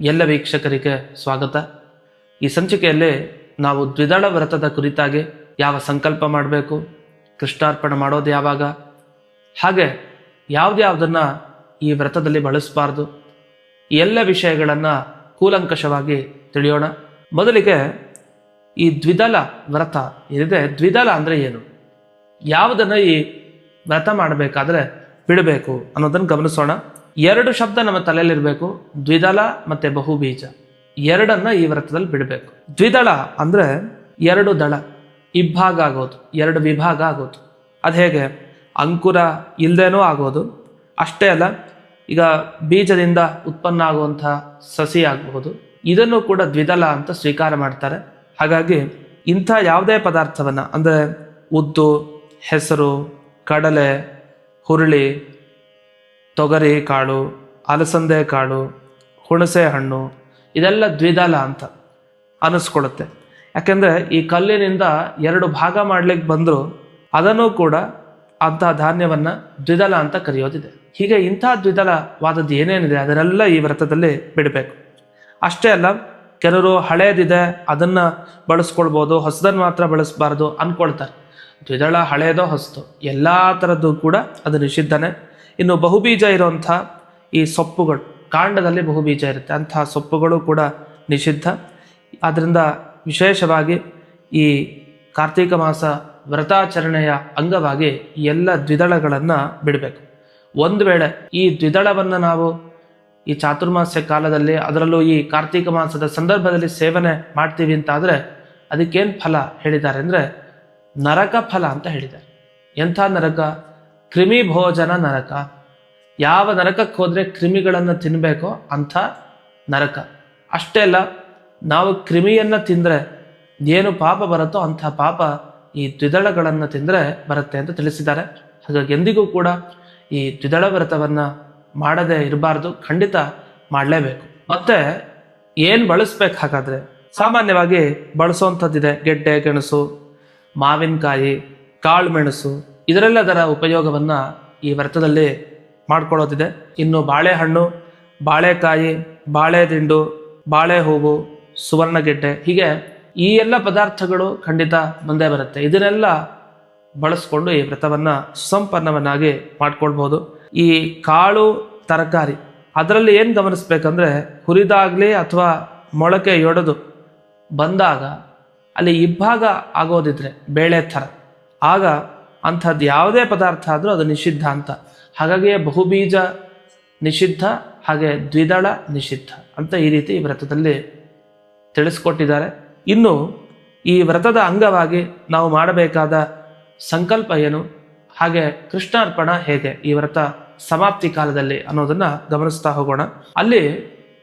ಎಲ್ಲ ವೀಕ್ಷಕರಿಗೆ ಸ್ವಾಗತ. ಈ ಸಂಚಿಕೆಯಲ್ಲಿ ನಾವು ದ್ವಿದಳ ವ್ರತದ ಕುರಿತಾಗಿ ಯಾವ ಸಂಕಲ್ಪ ಮಾಡಬೇಕು, ಕೃಷ್ಣಾರ್ಪಣೆ ಮಾಡೋದು ಯಾವಾಗ, ಹಾಗೆ ಯಾವುದ್ಯಾವುದನ್ನು ಈ ವ್ರತದಲ್ಲಿ ಬಳಸಬಾರ್ದು ಎಲ್ಲ ವಿಷಯಗಳನ್ನು ಕೂಲಂಕಷವಾಗಿ ತಿಳಿಯೋಣ. ಮೊದಲಿಗೆ ಈ ದ್ವಿದಳ ವ್ರತ ಏನಿದೆ, ದ್ವಿದಳ ಅಂದರೆ ಏನು? ಯಾವುದನ್ನು ಈ ವ್ರತ ಮಾಡಬೇಕಾದ್ರೆ ಬಿಡಬೇಕು ಅನ್ನೋದನ್ನು ಗಮನಿಸೋಣ. ಎರಡು ಶಬ್ದ ನಮ್ಮ ತಲೆಯಲ್ಲಿರಬೇಕು, ದ್ವಿದಳ ಮತ್ತೆ ಬಹುಬೀಜ. ಎರಡನ್ನ ಈ ವ್ರತದಲ್ಲಿ ಬಿಡಬೇಕು. ದ್ವಿದಳ ಅಂದ್ರೆ ಎರಡು ದಳ ಇಬ್ಬಾಗ ಆಗೋದು, ಎರಡು ವಿಭಾಗ ಆಗೋದು. ಅದು ಹೇಗೆ? ಅಂಕುರ ಇಲ್ಲದೇನೂ ಆಗೋದು. ಅಷ್ಟೇ ಅಲ್ಲ, ಈಗ ಬೀಜದಿಂದ ಉತ್ಪನ್ನ ಆಗುವಂಥ ಸಸಿ ಆಗಬಹುದು. ಇದನ್ನು ಕೂಡ ದ್ವಿದಳ ಅಂತ ಸ್ವೀಕಾರ ಮಾಡ್ತಾರೆ. ಹಾಗಾಗಿ ಇಂಥ ಯಾವುದೇ ಪದಾರ್ಥವನ್ನು, ಅಂದರೆ ಉದ್ದು, ಹೆಸರು, ಕಡಲೆ, ಹುರುಳಿ ತೊಗರಿ ಕಾಳು, ಅಲಸಂದೆ ಕಾಳು, ಹುಣಸೆ ಹಣ್ಣು, ಇದೆಲ್ಲ ದ್ವಿದಳ ಅಂತ ಅನಿಸ್ಕೊಳುತ್ತೆ ಯಾಕೆಂದರೆ ಈ ಕಲ್ಲಿನಿಂದ ಎರಡು ಭಾಗ ಮಾಡ್ಲಿಕ್ಕೆ ಬಂದರೂ, ಅದನ್ನು ಕೂಡ ಅಂಥ ಧಾನ್ಯವನ್ನು ದ್ವಿದಳ ಅಂತ ಕರೆಯೋದಿದೆ. ಹೀಗೆ ಇಂಥ ದ್ವಿದಳವಾದದ್ದು ಏನೇನಿದೆ ಅದನ್ನೆಲ್ಲ ಈ ವ್ರತದಲ್ಲಿ ಬಿಡಬೇಕು. ಅಷ್ಟೇ ಅಲ್ಲ, ಕೆಲವರು ಹಳೇದಿದೆ, ಅದನ್ನು ಬಳಸ್ಕೊಳ್ಬೋದು ಹೊಸದನ್ನು ಮಾತ್ರ ಬಳಸಬಾರ್ದು ಅಂದ್ಕೊಳ್ತಾರೆ ದ್ವಿದಳ ಹಳೇದೋ ಹೊಸದು, ಎಲ್ಲ ಥರದ್ದು ಕೂಡ ಅದು ನಿಷಿದ್ಧನೇ. ಇನ್ನು ಬಹುಬೀಜ ಇರುವಂಥ ಈ ಸೊಪ್ಪುಗಳು, ಕಾಂಡದಲ್ಲಿ ಬಹುಬೀಜ ಇರುತ್ತೆ. ಅಂತಹ ಸೊಪ್ಪುಗಳು ಕೂಡ ನಿಷಿದ್ಧ. ಆದ್ದರಿಂದ ವಿಶೇಷವಾಗಿ ಈ ಕಾರ್ತೀಕ ಮಾಸ ವ್ರತಾಚರಣೆಯ ಅಂಗವಾಗಿ ಎಲ್ಲ ದ್ವಿದಳಗಳನ್ನು ಬಿಡಬೇಕು. ಒಂದು ವೇಳೆ ಈ ದ್ವಿದಳವನ್ನು ನಾವು ಈ ಚಾತುರ್ಮಾಸ್ಯ ಕಾಲದಲ್ಲಿ ಅದರಲ್ಲೂ ಈ ಕಾರ್ತೀಕ ಮಾಸದ ಸಂದರ್ಭದಲ್ಲಿ ಸೇವನೆ ಮಾಡ್ತೀವಿ ಅಂತ ಆದರೆ ಅದಕ್ಕೇನು ಫಲ ಹೇಳಿದ್ದಾರೆ ಅಂದರೆ ನರಕ ಫಲ ಅಂತ ಹೇಳಿದ್ದಾರೆ. ಎಂಥ ನರಕ? ಕ್ರಿಮಿ ಭೋಜನ ನರಕ. ಯಾವ ನರಕಕ್ಕೆ ಹೋದರೆ ಕ್ರಿಮಿಗಳನ್ನು ತಿನ್ನಬೇಕೋ ಅಂಥ ನರಕ. ಅಷ್ಟೇ ಅಲ್ಲ, ನಾವು ಕ್ರಿಮಿಯನ್ನು ತಿಂದರೆ ಏನು ಪಾಪ ಬರುತ್ತೋ ಅಂಥ ಪಾಪ ಈ ದ್ವಿದಳಗಳನ್ನು ತಿಂದರೆ ಬರುತ್ತೆ ಅಂತ ತಿಳಿಸಿದ್ದಾರೆ. ಹಾಗಾಗಿ ಎಂದಿಗೂ ಕೂಡ ಈ ದ್ವಿದಳ ವ್ರತವನ್ನು ಮಾಡದೇ ಇರಬಾರ್ದು, ಖಂಡಿತ ಮಾಡಲೇಬೇಕು. ಮತ್ತೆ ಏನು ಬಳಸ್ಬೇಕು ಹಾಗಾದ್ರೆ? ಸಾಮಾನ್ಯವಾಗಿ ಬಳಸುವಂಥದ್ದಿದೆ ಗೆಡ್ಡೆ, ಗೆಣಸು, ಮಾವಿನಕಾಯಿ, ಕಾಳು ಮೆಣಸು ಇದರೆಲ್ಲದರ ಉಪಯೋಗವನ್ನು ಈ ವ್ರತದಲ್ಲಿ ಮಾಡ್ಕೊಳ್ಳೋದಿದೆ ಇನ್ನು ಬಾಳೆಹಣ್ಣು, ಬಾಳೆಕಾಯಿ, ಬಾಳೆದಿಂಡು ಬಾಳೆ ಹೂವು ಸುವರ್ಣಗೆಡ್ಡೆ ಹೀಗೆ ಈ ಎಲ್ಲ ಪದಾರ್ಥಗಳು ಖಂಡಿತ ಮುಂದೆ ಬರುತ್ತೆ. ಇದನ್ನೆಲ್ಲ ಬಳಸ್ಕೊಂಡು ಈ ವ್ರತವನ್ನು ಸುಸಂಪನ್ನವನ್ನಾಗಿ ಮಾಡ್ಕೊಳ್ಬೋದು. ಈ ಕಾಳು, ತರಕಾರಿ ಅದರಲ್ಲಿ ಏನು ಗಮನಿಸ್ಬೇಕಂದ್ರೆ ಹುರಿದಾಗಲಿ ಅಥವಾ ಮೊಳಕೆ ಯೊಡೆದು ಬಂದಾಗ ಅಲ್ಲಿ ಇಬ್ಬಾಗ ಆಗೋದಿದ್ರೆ ಬೇಳೆ ಥರ. ಆಗ ಅಂಥದ್ದು ಯಾವುದೇ ಪದಾರ್ಥ ಆದರೂ ಅದು ನಿಷಿದ್ಧ ಅಂತ. ಹಾಗಾಗಿಯೇ ಬಹುಬೀಜ ನಿಷಿದ್ಧ, ಹಾಗೆ ದ್ವಿದಳ ನಿಷಿದ್ಧ ಅಂತ ಈ ರೀತಿ ಈ ವ್ರತದಲ್ಲಿ ತಿಳಿಸ್ಕೊಟ್ಟಿದ್ದಾರೆ. ಇನ್ನು ಈ ವ್ರತದ ಅಂಗವಾಗಿ ನಾವು ಮಾಡಬೇಕಾದ ಸಂಕಲ್ಪ ಏನು? ಹಾಗೆ ಕೃಷ್ಣಾರ್ಪಣ ಹೇಗೆ ಈ ವ್ರತ ಸಮಾಪ್ತಿ ಕಾಲದಲ್ಲಿ ಅನ್ನೋದನ್ನ ಗಮನಿಸ್ತಾ ಹೋಗೋಣ. ಅಲ್ಲಿ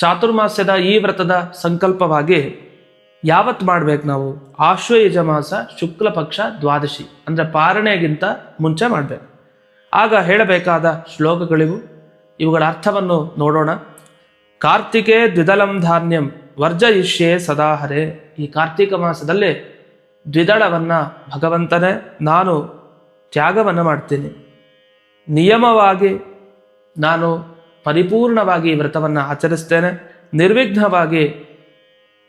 ಚಾತುರ್ಮಾಸ್ಯದ ಈ ವ್ರತದ ಸಂಕಲ್ಪವಾಗಿ ಯಾವತ್ತು ಮಾಡ್ಬೇಕು ನಾವು? ಆಶ್ವಯುಜ ಮಾಸ ಶುಕ್ಲ ಪಕ್ಷ, ದ್ವಾದಶಿ. ಅಂದರೆ ಪಾರಣೆಗಿಂತ ಮುಂಚೆ ಮಾಡಬೇಕು. ಆಗ ಹೇಳಬೇಕಾದ ಶ್ಲೋಕಗಳಿವು. ಇವುಗಳ ಅರ್ಥವನ್ನು ನೋಡೋಣ. ಕಾರ್ತಿಕೇ ದ್ವಿದಳಂ ಧಾನ್ಯಂ ವರ್ಜಯಿಷ್ಯೆ ಸದಾಹರೆ. ಈ ಕಾರ್ತಿಕ ಮಾಸದಲ್ಲಿ ದ್ವಿದಳವನ್ನು ಭಗವಂತನೇ, ನಾನು ತ್ಯಾಗವನ್ನು ಮಾಡ್ತೀನಿ. ನಿಯಮವಾಗಿ ನಾನು ಪರಿಪೂರ್ಣವಾಗಿ ವ್ರತವನ್ನು ಆಚರಿಸ್ತೇನೆ. ನಿರ್ವಿಘ್ನವಾಗಿ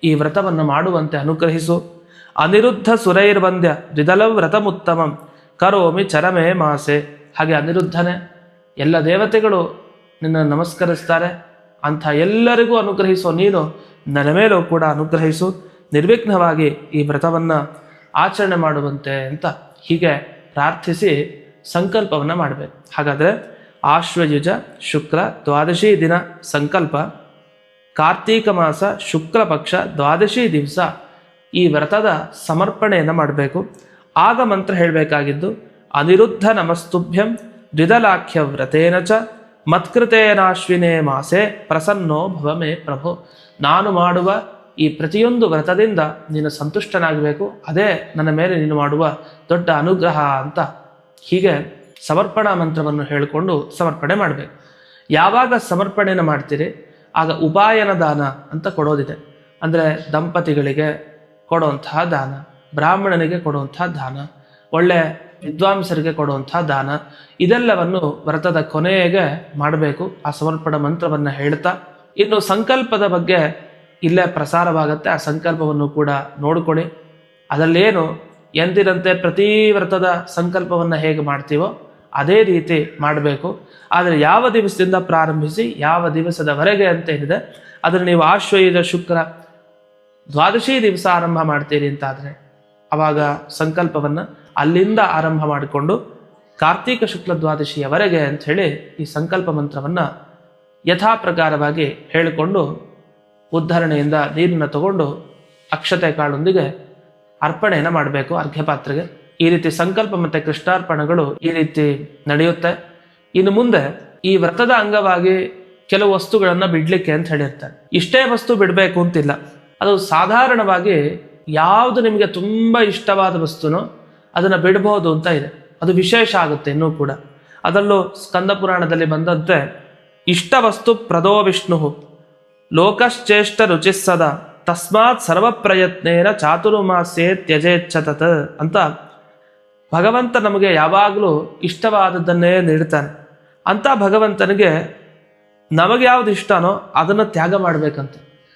ಈ ವ್ರತವನ್ನು ಮಾಡುವಂತೆ ಅನುಗ್ರಹಿಸು. ಅನಿರುದ್ಧ ಸುರೈರ್ವಂದ್ಯ ದ್ವಿದಲ ವ್ರತಮುತ್ತಮಂ ಕರೋಮಿ ಚರಮೇ ಮಾಸೆ. ಹಾಗೆ ಅನಿರುದ್ಧನೆ ಎಲ್ಲ ದೇವತೆಗಳು ನಿನ್ನ ನಮಸ್ಕರಿಸ್ತಾರೆ. ಅಂಥ ಎಲ್ಲರಿಗೂ ಅನುಗ್ರಹಿಸೋ. ನೀನು ನನ್ನ ಮೇಲೂ ಕೂಡ ಅನುಗ್ರಹಿಸು. ನಿರ್ವಿಘ್ನವಾಗಿ ಈ ವ್ರತವನ್ನು ಆಚರಣೆ ಮಾಡುವಂತೆ ಅಂತ ಹೀಗೆ ಪ್ರಾರ್ಥಿಸಿ ಸಂಕಲ್ಪವನ್ನು ಮಾಡಬೇಕು. ಹಾಗಾದರೆ ಆಶ್ವಯುಜ ಶುಕ್ರ ದ್ವಾದಶಿ ದಿನ ಸಂಕಲ್ಪ. ಕಾರ್ತೀಕ ಮಾಸ, ಶುಕ್ಲ ಪಕ್ಷ, ದ್ವಾದಶಿ ದಿವಸ ಈ ವ್ರತದ ಸಮರ್ಪಣೆಯನ್ನು ಮಾಡಬೇಕು. ಆಗ ಮಂತ್ರ ಹೇಳಬೇಕಾಗಿದ್ದು, ಅನಿರುದ್ಧ ನಮಸ್ತುಭ್ಯಂ ದ್ವಿದಲಾಖ್ಯ ವ್ರತೇನ ಚ ಮತ್ಕೃತೇನಾಶ್ವಿನೇ ಮಾಸೆ ಪ್ರಸನ್ನೋ ಭವಮೇ ಪ್ರಭು. ನಾನು ಮಾಡುವ ಈ ಪ್ರತಿಯೊಂದು ವ್ರತದಿಂದ ನೀನು ಸಂತುಷ್ಟನಾಗಬೇಕು. ಅದೇ ನನ್ನ ಮೇಲೆ ನೀನು ಮಾಡುವ ದೊಡ್ಡ ಅನುಗ್ರಹ ಅಂತ ಹೀಗೆ ಸಮರ್ಪಣಾ ಮಂತ್ರವನ್ನು ಹೇಳಿಕೊಂಡು ಸಮರ್ಪಣೆ ಮಾಡಬೇಕು. ಯಾವಾಗ ಸಮರ್ಪಣೆಯನ್ನು ಮಾಡ್ತೀರಿ? ಆಗ ಉಪಾಯನ ದಾನ ಅಂತ ಕೊಡೋದಿದೆ. ಅಂದರೆ ದಂಪತಿಗಳಿಗೆ ಕೊಡುವಂತಹ ದಾನ, ಬ್ರಾಹ್ಮಣನಿಗೆ ಕೊಡುವಂತಹ ದಾನ, ಒಳ್ಳೆ ವಿದ್ವಾಂಸರಿಗೆ ಕೊಡುವಂತಹ ದಾನ, ಇದೆಲ್ಲವನ್ನು ವ್ರತದ ಕೊನೆಗೆ ಮಾಡಬೇಕು. ಆ ಸಮರ್ಪಣ ಮಂತ್ರವನ್ನು ಹೇಳ್ತಾ, ಇನ್ನು ಸಂಕಲ್ಪದ ಬಗ್ಗೆ ಇಲ್ಲೇ ಪ್ರಸಾರವಾಗುತ್ತೆ. ಆ ಸಂಕಲ್ಪವನ್ನು ಕೂಡ ನೋಡಿಕೊಳ್ಳಿ. ಅದರಲ್ಲೇನು ಎಂದಿನಂತೆ ಪ್ರತಿ ವ್ರತದ ಸಂಕಲ್ಪವನ್ನು ಹೇಗೆ ಮಾಡ್ತೀವೋ ಅದೇ ರೀತಿ ಮಾಡಬೇಕು. ಆದರೆ ಯಾವ ದಿವಸದಿಂದ ಪ್ರಾರಂಭಿಸಿ ಯಾವ ದಿವಸದವರೆಗೆ ಅಂತ ಏನಿದೆ ಅದನ್ನು ನೀವು ಆಶ್ವಯುಜ ಶುಕ್ರ ದ್ವಾದಶಿ ದಿವಸ ಆರಂಭ ಮಾಡ್ತೀರಿ ಅಂತಾದರೆ ಆವಾಗ ಸಂಕಲ್ಪವನ್ನು ಅಲ್ಲಿಂದ ಆರಂಭ ಮಾಡಿಕೊಂಡು ಕಾರ್ತೀಕ ಶುಕ್ಲ ದ್ವಾದಶಿಯವರೆಗೆ ಅಂಥೇಳಿ ಈ ಸಂಕಲ್ಪ ಮಂತ್ರವನ್ನು ಯಥಾ ಪ್ರಕಾರವಾಗಿ ಹೇಳಿಕೊಂಡು ಉದ್ಧರಣೆಯಿಂದ ನೀರನ್ನು ತಗೊಂಡು ಅಕ್ಷತೆ ಕಾಳೊಂದಿಗೆ ಅರ್ಪಣೆಯನ್ನು ಮಾಡಬೇಕು, ಅರ್ಘ್ಯಪಾತ್ರೆಗೆ. ಈ ರೀತಿ ಸಂಕಲ್ಪ ಮತ್ತು ಕೃಷ್ಣಾರ್ಪಣಗಳು ಈ ರೀತಿ ನಡೆಯುತ್ತೆ. ಇನ್ನು ಮುಂದೆ ಈ ವ್ರತದ ಅಂಗವಾಗಿ ಕೆಲವು ವಸ್ತುಗಳನ್ನು ಬಿಡಲಿಕ್ಕೆ ಅಂತ ಹೇಳಿರ್ತಾರೆ. ಇಷ್ಟೇ ವಸ್ತು ಬಿಡಬೇಕು ಅಂತಿಲ್ಲ. ಅದು ಸಾಧಾರಣವಾಗಿ ಯಾವುದು ನಿಮಗೆ ತುಂಬ ಇಷ್ಟವಾದ ವಸ್ತುನೋ ಅದನ್ನು ಬಿಡಬಹುದು ಅಂತ ಇದೆ. ಅದು ವಿಶೇಷ ಆಗುತ್ತೆ ಇನ್ನೂ ಕೂಡ. ಅದರಲ್ಲೂ ಸ್ಕಂದ ಪುರಾಣದಲ್ಲಿ ಬಂದಂತೆ ಇಷ್ಟ ವಸ್ತು ಪ್ರದೋ ವಿಷ್ಣು. ಲೋಕಶ್ಚೇಷ್ಟ ರುಚಿಸ್ಸದ. ತಸ್ಮಾತ್ ಸರ್ವ ಪ್ರಯತ್ನೇನ ತ್ಯಜೇಚ್ಛತತ ತ್ಯಜೇಚ್ಛತತ್ ಅಂತ ಭಗವಂತ ನಮಗೆ ಯಾವಾಗಲೂ ಇಷ್ಟವಾದದ್ದನ್ನೇ ನೀಡ್ತಾನೆ. ಅಂತ ಭಗವಂತನಿಗೆ ನಮಗೆ ಯಾವ್ದು ಇಷ್ಟನೋ ಅದನ್ನು ತ್ಯಾಗ ಮಾಡಬೇಕಂತ.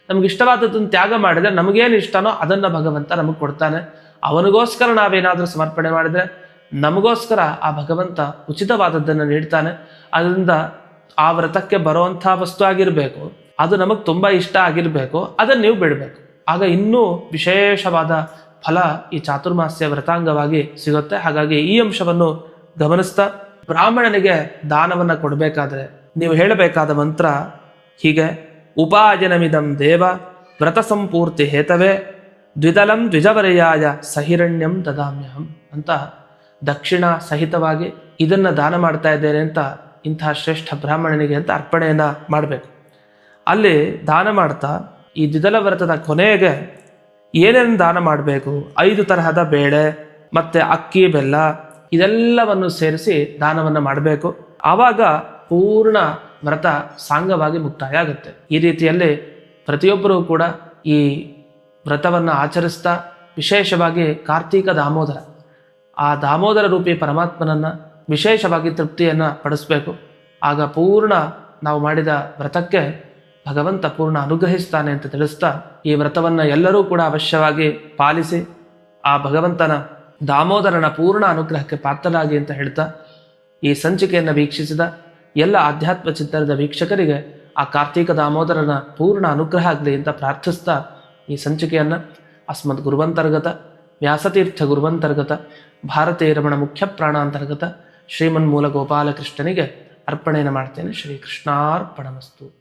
ನಮ್ಗೆ ಇಷ್ಟವಾದದ್ದನ್ನು ತ್ಯಾಗ ಮಾಡಿದ್ರೆ ನಮಗೇನು ಇಷ್ಟನೋ ಅದನ್ನು ಭಗವಂತ ನಮಗೆ ಕೊಡ್ತಾನೆ. ಅವನಿಗೋಸ್ಕರ ನಾವೇನಾದರೂ ಸಮರ್ಪಣೆ ಮಾಡಿದ್ರೆ ನಮಗೋಸ್ಕರ ಆ ಭಗವಂತ ಉಚಿತವಾದದ್ದನ್ನು ನೀಡ್ತಾನೆ. ಅದರಿಂದ ಆ ವ್ರತಕ್ಕೆ ಬರುವಂಥ ವಸ್ತು ಆಗಿರಬೇಕು. ಅದು ನಮಗೆ ತುಂಬ ಇಷ್ಟ ಆಗಿರಬೇಕು. ಅದನ್ನು ನೀವು ಬಿಡಬೇಕು. ಆಗ ಇನ್ನೂ ವಿಶೇಷವಾದ ಫಲ ಈ ಚಾತುರ್ಮಾಸ್ಯ ವ್ರತಾಂಗವಾಗಿ ಸಿಗುತ್ತೆ. ಹಾಗಾಗಿ ಈ ಅಂಶವನ್ನು ಗಮನಿಸ್ತಾ ಬ್ರಾಹ್ಮಣನಿಗೆ ದಾನವನ್ನು ಕೊಡಬೇಕಾದ್ರೆ ನೀವು ಹೇಳಬೇಕಾದ ಮಂತ್ರ ಹೀಗೆ, ಉಪಾಯನಮಿದಂ ದೇವ ವ್ರತ ಸಂಪೂರ್ತಿ ಹೇತವೇ ದ್ವಿದಲಂ ದ್ವಿಜವರೆಯಾಯ ಸಹಿರಣ್ಯಂ ದದಾಮ್ಯಹಂ ಅಂತ ದಕ್ಷಿಣ ಸಹಿತವಾಗಿ ಇದನ್ನ ದಾನ ಮಾಡ್ತಾ ಇದ್ದೇನೆ ಅಂತ ಇಂತಹ ಶ್ರೇಷ್ಠ ಬ್ರಾಹ್ಮಣನಿಗೆ ಅಂತ ಅರ್ಪಣೆಯನ್ನು ಮಾಡಬೇಕು. ಅಲ್ಲಿ ದಾನ ಮಾಡ್ತಾ ಈ ದ್ವಿದಲ ವ್ರತದ ಕೊನೆಗೆ ಏನೇನು ದಾನ ಮಾಡಬೇಕು? ಐದು ತರಹದ ಬೇಳೆ, ಮತ್ತೆ ಅಕ್ಕಿ, ಬೆಲ್ಲ, ಇದೆಲ್ಲವನ್ನು ಸೇರಿಸಿ ದಾನವನ್ನು ಮಾಡಬೇಕು. ಆವಾಗ ಪೂರ್ಣ ವ್ರತ ಸಾಂಗವಾಗಿ ಮುಕ್ತಾಯ ಆಗುತ್ತೆ. ಈ ರೀತಿಯಲ್ಲಿ ಪ್ರತಿಯೊಬ್ಬರೂ ಕೂಡ ಈ ವ್ರತವನ್ನು ಆಚರಿಸ್ತಾ, ವಿಶೇಷವಾಗಿ ಕಾರ್ತೀಕ ದಾಮೋದರ. ಆ ದಾಮೋದರ ರೂಪಿ ಪರಮಾತ್ಮನನ್ನು ವಿಶೇಷವಾಗಿ ತೃಪ್ತಿಯನ್ನು ಪಡಿಸ್ಬೇಕು. ಆಗ ಪೂರ್ಣ ನಾವು ಮಾಡಿದ ವ್ರತಕ್ಕೆ ಭಗವಂತ ಪೂರ್ಣ ಅನುಗ್ರಹಿಸ್ತಾನೆ ಅಂತ ತಿಳಿಸ್ತಾ ಈ ವ್ರತವನ್ನು ಎಲ್ಲರೂ ಕೂಡ ಅವಶ್ಯವಾಗಿ ಪಾಲಿಸಿ ಆ ಭಗವಂತನ ದಾಮೋದರನ ಪೂರ್ಣ ಅನುಗ್ರಹಕ್ಕೆ ಪಾತ್ರರಾಗಿ ಅಂತ ಹೇಳ್ತಾ ಈ ಸಂಚಿಕೆಯನ್ನು ವೀಕ್ಷಿಸಿದ ಎಲ್ಲ ಆಧ್ಯಾತ್ಮ ಚಿಂತನದ ವೀಕ್ಷಕರಿಗೆ ಆ ಕಾರ್ತೀಕ ದಾಮೋದರನ ಪೂರ್ಣ ಅನುಗ್ರಹ ಆಗಲಿ ಅಂತ ಪ್ರಾರ್ಥಿಸ್ತಾ ಈ ಸಂಚಿಕೆಯನ್ನು ಅಸ್ಮದ್ ಗುರುವಂತರ್ಗತ, ವ್ಯಾಸತೀರ್ಥ ಗುರುವಂತರ್ಗತ ಭಾರತೀಯ ರಮಣ ಮುಖ್ಯ ಪ್ರಾಣಾಂತರ್ಗತ ಶ್ರೀಮನ್ಮೂಲ ಗೋಪಾಲಕೃಷ್ಣನಿಗೆ ಅರ್ಪಣೆಯನ್ನು ಮಾಡ್ತೇನೆ. ಶ್ರೀ ಕೃಷ್ಣಾರ್ಪಣಮಸ್ತು